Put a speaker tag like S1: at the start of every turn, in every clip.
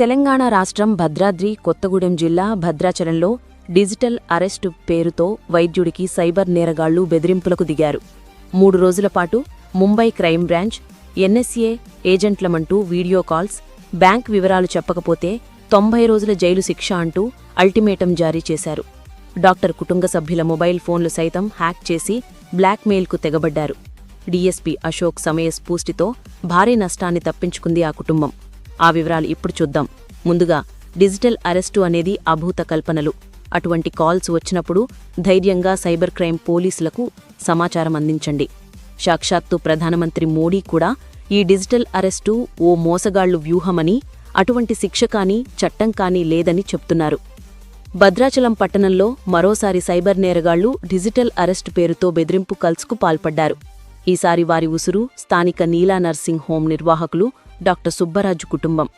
S1: తెలంగాణ రాష్ట్రం భద్రాద్రి కొత్తగూడెం జిల్లా భద్రాచలంలో డిజిటల్ అరెస్టు పేరుతో వైద్యుడికి సైబర్ నేరగాళ్ళు బెదిరింపులకు దిగారు. మూడు రోజుల పాటు ముంబై క్రైమ్ బ్రాంచ్ ఎన్ఎస్ఏ ఏజెంట్లమంటూ వీడియో కాల్స్ బ్యాంక్ వివరాలు చెప్పకపోతే తొంభై రోజుల జైలు శిక్ష అంటూ అల్టిమేటం జారీ చేశారు. డాక్టర్ కుటుంబ సభ్యుల మొబైల్ ఫోన్లు సైతం హ్యాక్ చేసి బ్లాక్మెయిల్కు తెగబడ్డారు. డీఎస్పీ అశోక్ సమయస్ఫూర్తితో భారీ నష్టాన్ని తప్పించుకుంది ఆ కుటుంబం. ఆ వివరాలు ఇప్పుడు చూద్దాం. ముందుగా డిజిటల్ అరెస్టు అనేది అభూత కల్పనలు. అటువంటి కాల్స్ వచ్చినప్పుడు ధైర్యంగా సైబర్ క్రైమ్ పోలీసులకు సమాచారం అందించండి. సాక్షాత్తు ప్రధానమంత్రి మోడీ కూడా ఈ డిజిటల్ అరెస్టు ఓ మోసగాళ్ళు వ్యూహమని అటువంటి శిక్ష కానీ చట్టం కానీ లేదని చెప్తున్నారు. భద్రాచలం పట్టణంలో మరోసారి సైబర్ నేరగాళ్ళు డిజిటల్ అరెస్టు పేరుతో బెదిరింపు కల్స్కు పాల్పడ్డారు. ఈసారి వారి ఉసురు స్థానిక నీలా నర్సింగ్ హోం నిర్వాహకులు డాక్టర్ సుబ్బరాజు కుటుంబం.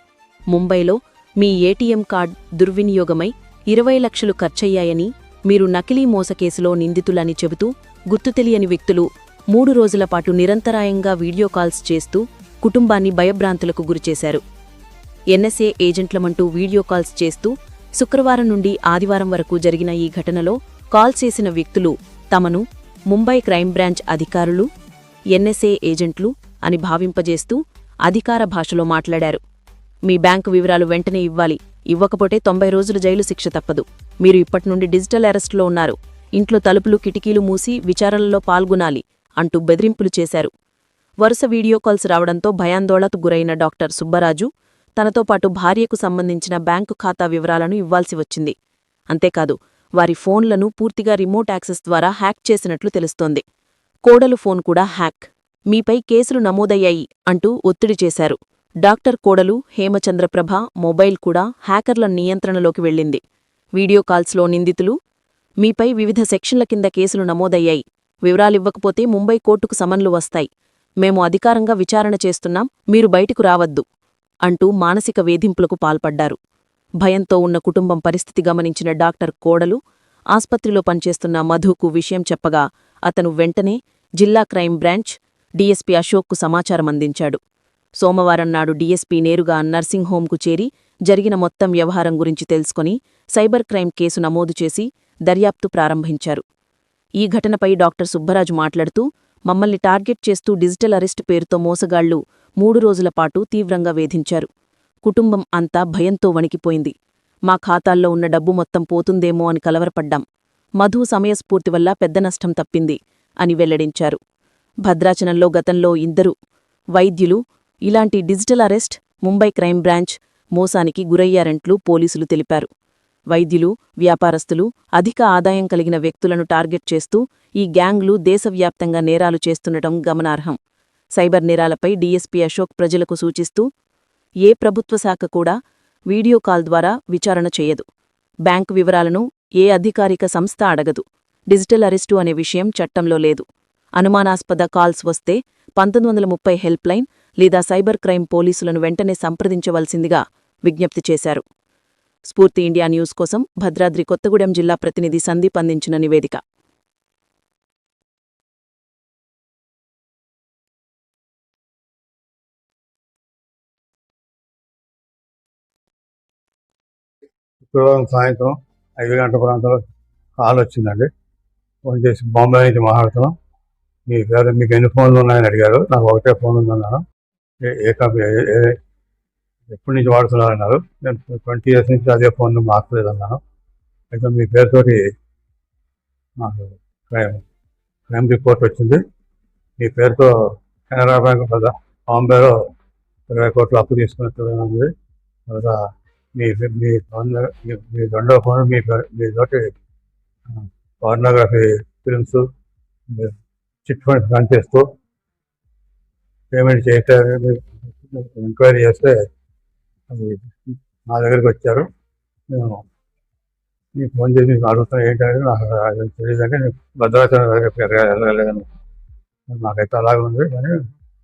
S1: ముంబైలో మీ ఏటీఎం కార్డ్ దుర్వినియోగమై ఇరవై లక్షలు ఖర్చయ్యాయని మీరు నకిలీ మోస కేసులో నిందితులని చెబుతూ గుర్తు తెలియని వ్యక్తులు మూడు రోజుల పాటు నిరంతరాయంగా వీడియో కాల్స్ చేస్తూ కుటుంబాన్ని భయభ్రాంతులకు గురిచేశారు. ఎన్ఎస్ఏ ఏజెంట్లమంటూ వీడియో కాల్స్ చేస్తూ శుక్రవారం నుండి ఆదివారం వరకు జరిగిన ఈ ఘటనలో కాల్ చేసిన వ్యక్తులు తమను ముంబై క్రైమ్ బ్రాంచ్ అధికారులు ఎన్ఎస్ఏ ఏజెంట్లు అని భావింపజేస్తూ అధికార భాషలో మాట్లాడారు. మీ బ్యాంకు వివరాలు వెంటనే ఇవ్వాలి. ఇవ్వకపోతే తొంభై రోజులు జైలు శిక్ష తప్పదు. మీరు ఇప్పటి నుండి డిజిటల్ అరెస్టులో ఉన్నారు. ఇంట్లో తలుపులు కిటికీలు మూసి విచారణలో పాల్గొనాలి అంటూ బెదిరింపులు చేశారు. వరుస వీడియో కాల్స్ రావడంతో భయాందోళనకు గురైన డాక్టర్ సుబ్బరాజు తనతో పాటు భార్యకు సంబంధించిన బ్యాంకు ఖాతా వివరాలను ఇవ్వాల్సి వచ్చింది. అంతేకాదు వారి ఫోన్లను పూర్తిగా రిమోట్ యాక్సెస్ ద్వారా హ్యాక్ చేసినట్లు తెలుస్తోంది. కోడలు ఫోన్ కూడా హ్యాక్. మీపై కేసులు నమోదయ్యాయి అంటూ ఒత్తిడి చేశారు. డాక్టర్ కోడలు హేమచంద్రప్రభ మొబైల్ కూడా హ్యాకర్ల నియంత్రణలోకి వెళ్ళింది. వీడియో కాల్స్లో నిందితులు మీపై వివిధ సెక్షన్ల కింద కేసులు నమోదయ్యాయి. వివరాలివ్వకపోతే ముంబై కోర్టుకు సమన్లు వస్తాయి. మేము అధికారంగా విచారణ చేస్తున్నాం మీరు బయటకు రావద్దు అంటూ మానసిక వేధింపులకు పాల్పడ్డారు. భయంతో ఉన్న కుటుంబం పరిస్థితి గమనించిన డాక్టర్ కోడలు ఆస్పత్రిలో పనిచేస్తున్న మధుకు విషయం చెప్పగా అతను వెంటనే జిల్లా క్రైమ్ బ్రాంచ్ డీఎస్పీ అశోక్కు సమాచారం అందించాడు. సోమవారం నాడు డీఎస్పీ నేరుగా నర్సింగ్ హోంకు చేరి జరిగిన మొత్తం వ్యవహారం గురించి తెలుసుకుని సైబర్ క్రైమ్ కేసు నమోదు చేసి దర్యాప్తు ప్రారంభించారు. ఈ ఘటనపై డాక్టర్ సుబ్బరాజు మాట్లాడుతూ మమ్మల్ని టార్గెట్ చేస్తూ డిజిటల్ అరెస్టు పేరుతో మోసగాళ్ళు మూడు రోజుల పాటు తీవ్రంగా వేధించారు. కుటుంబం అంతా భయంతో వణికిపోయింది. మా ఖాతాల్లో ఉన్న డబ్బు మొత్తం పోతుందేమో అని కలవరపడ్డాం. మధు సమయస్ఫూర్తి వల్ల పెద్ద నష్టం తప్పింది అని వెల్లడించారు. భద్రాచలంలో గతంలో ఇద్దరు వైద్యులు ఇలాంటి digital arrest Mumbai crime branch మోసానికి గురయ్యారంట్లు పోలీసులు తెలిపారు. వైద్యులు వ్యాపారస్తులు అధిక ఆదాయం కలిగిన వ్యక్తులను టార్గెట్ చేస్తూ ఈ గ్యాంగ్లు దేశవ్యాప్తంగా నేరాలు చేస్తుండటం గమనార్హం. సైబర్ నేరాలపై డీఎస్పీ అశోక్ ప్రజలకు సూచిస్తూ ఏ ప్రభుత్వ శాఖ కూడా వీడియో కాల్ ద్వారా విచారణ చేయదు. బ్యాంకు వివరాలను ఏ అధికారిక సంస్థ అడగదు. డిజిటల్ అరెస్టు అనే విషయం చట్టంలో లేదు. అనుమానాస్పద కాల్స్ వస్తే పంతొమ్మిది వందల ముప్పై హెల్ప్ లైన్ లేదా సైబర్ క్రైమ్ పోలీసులను వెంటనే సంప్రదించవలసిందిగా విజ్ఞప్తి చేశారు. స్ఫూర్తి ఇండియా న్యూస్ కోసం భద్రాద్రి కొత్తగూడెం జిల్లా ప్రతినిధి సందీప్ అందించిన నివేదిక.
S2: శుక్రవారం సాయంత్రం ఐదు గంటల ప్రాంతంలో కాల్ వచ్చిందండి. ఫోన్ చేసి బాంబే నుంచి మాట్లాడుతున్నాం. మీ పేరు మీకు ఎన్ని ఫోన్లు ఉన్నాయని అడిగారు. నాకు ఒకటే ఫోన్ ఉందన్నాను. ఏ- ఏ కంపెనీ ఏ- ఎప్పటి నుంచి వాడుతున్నారు అన్నారు. నేను ట్వంటీ ఇయర్స్ నుంచి అదే ఫోన్ మార్చలేదు అన్నాను అయితే మీ పేరుతోటి మాకు క్రైమ్ క్రైమ్ రిపోర్ట్ వచ్చింది. మీ పేరుతో కెనరా బ్యాంక్ కదా బాంబేలో ఇరవై కోట్ల అప్పు తీసుకున్నట్టు ఉంది. తర్వాత మీ మీ ఫోన్ మీ మీ రెండో ఫోన్ మీ పే- మీ తోటి photography films chit funds run చేస్తూ పేమెంట్ చేయటానికి ఎంక్వైరీ చేస్తే అది నా దగ్గరికి వచ్చారు. నేను మీ ఫోన్ చేసి మీకు అడుగుతాను ఏంటంటే నాకు తెలియదు తెలియదంటే నేను భద్రాచలం దగ్గరికి నాకైతే అలాగే ఉంది కానీ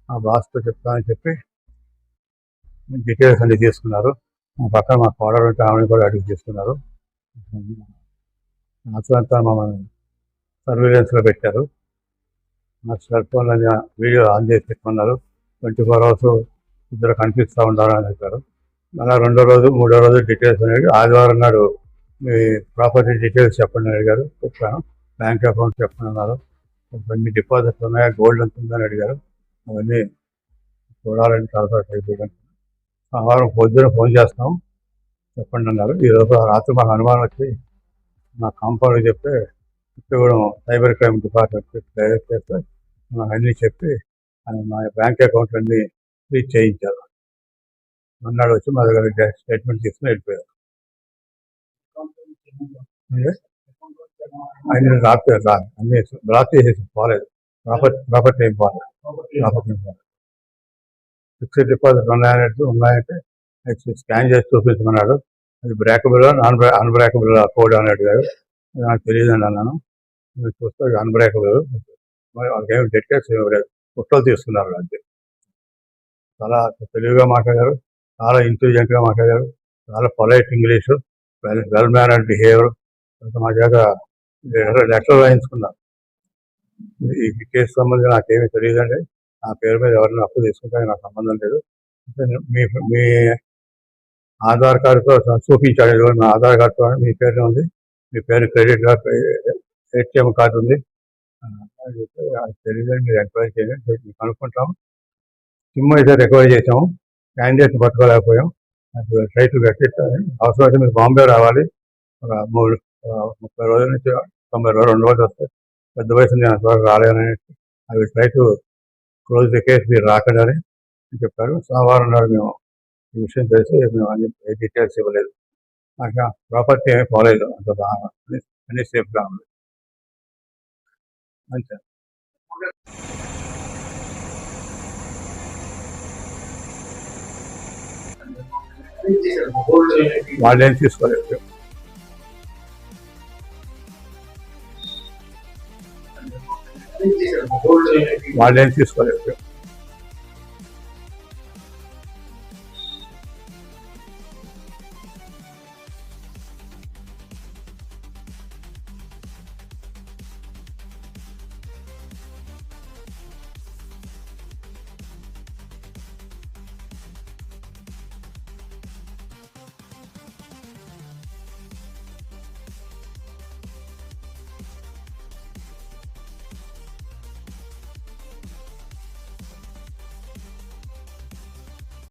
S2: మా బాస్తో చెప్తానని చెప్పి డీటెయిల్స్ అన్ని తీసుకున్నారు. మా పక్కన మా కోడలు ఉంటే ఆమెను కూడా అడిగి తీసుకున్నారు. అంతా మమ్మల్ని సర్వేలెన్స్లో పెట్టారు. నాకు సెల్ అని వీడియో ఆన్ చేసి పెట్టుకున్నారు ట్వంటీ ఫోర్ అవర్స్ ఇద్దరు కనిపిస్తూ ఉండాలని చెప్పారు మళ్ళీ రెండో రోజు మూడో రోజు డీటెయిల్స్ అనేది ఆదివారం నాడు మీ ప్రాపర్టీ డీటెయిల్స్ చెప్పండి అడిగారు. చెప్పాను. బ్యాంక్ అకౌంట్ చెప్పండి అన్నారు. మీ డిపాజిట్లు ఉన్నాయా? గోల్డ్ ఎంత ఉందని అడిగారు. అవన్నీ చూడాలని చాలా అయిపోయాను సోమవారం పొద్దున ఫోన్ చేస్తాం. చెప్పండి అన్నారు. ఈరోజు రాత్రి మాకు అనుమానం వచ్చి నా కాంపౌండ్ చెప్తే ఇవ్వడం సైబర్ క్రైమ్ డిపార్ట్మెంట్ డైరెక్ట్ చేస్తే అన్నీ చెప్పి ఆయన మా బ్యాంక్ అకౌంట్ అన్ని రీచ్ చేయించారు అన్నాడు వచ్చి మా దగ్గర స్టేట్మెంట్ తీసుకుని వెళ్ళిపోయారు అంటే ఆయన రాత్రి అన్ని డ్రాప్ చేసేసి పోలేదు. ప్రాపర్టీ ప్రాపర్టీ ఏం పోలేదు. ప్రాపర్టీ ఏం పోలేదు. ఫిక్స్డ్ డిపాజిట్ ఉన్నాయంటే ఉన్నాయంటే స్కాన్ చేసి చూపించమన్నాడు. అది బ్రేకబుల్ నాన్ బ్రే అన్బ్రేకబుల్ కోడ్ అని కాదు నాకు తెలియదు అన్నాను. మీరు చూస్తే అన్బ్రేకబుల్ మరి వాళ్ళకి ఏమి డెటెక్స్ ఫోటోలు తీసుకున్నారు అంతే చాలా తెలివిగా మాట్లాడారు చాలా ఇంటెలిజెంట్గా మాట్లాడారు చాలా polite English well well mannered behaviour మా చేత లెటర్ రాయించుకున్నారు. ఈ కేసు సంబంధించి నాకేమీ తెలియదండి. నా పేరు మీద ఎవరిని అప్పు తీసుకుంటే నాకు సంబంధం లేదు. మీ మీ ఆధార్ కార్డుతో చూపించాడు నా ఆధార్ కార్డుతో మీ పేరు ఉంది. మీ పేరు క్రెడిట్ కార్డు ఏటీఎం కార్డు ఉంది. తెలియదు "అది మీరు ఎంక్వైరీ చేయండి మీకు కనుక్కుంటాం సిమ్ అయితే రికవరీ చేసాము. క్యాండిడేట్ పట్టుకోలేకపోయాం. ట్రై టు అవసరం అయితే మీరు బాంబే రావాలి. ఒక మూడు ముప్పై రోజుల నుంచి తొంభై రోజులు రెండు రోజులు వస్తాయి పెద్ద వయసు నేను అంతవరకు రాలేనని అవి try to close the case మీరు రాకండి అని చెప్పారు. సోమవారం నాడు మేము ఈ విషయం తెలిసి మేము అన్ని డీటెయిల్స్ ఇవ్వలేదు. అట్లా ప్రాపర్టీ ఏమీ పోలేదు. అంత అన్ని సేఫ్గా ఉంది. అంతే వాళ్ళు ఏం తీసుకోలేదు వాళ్ళు ఏం తీసుకోలేదు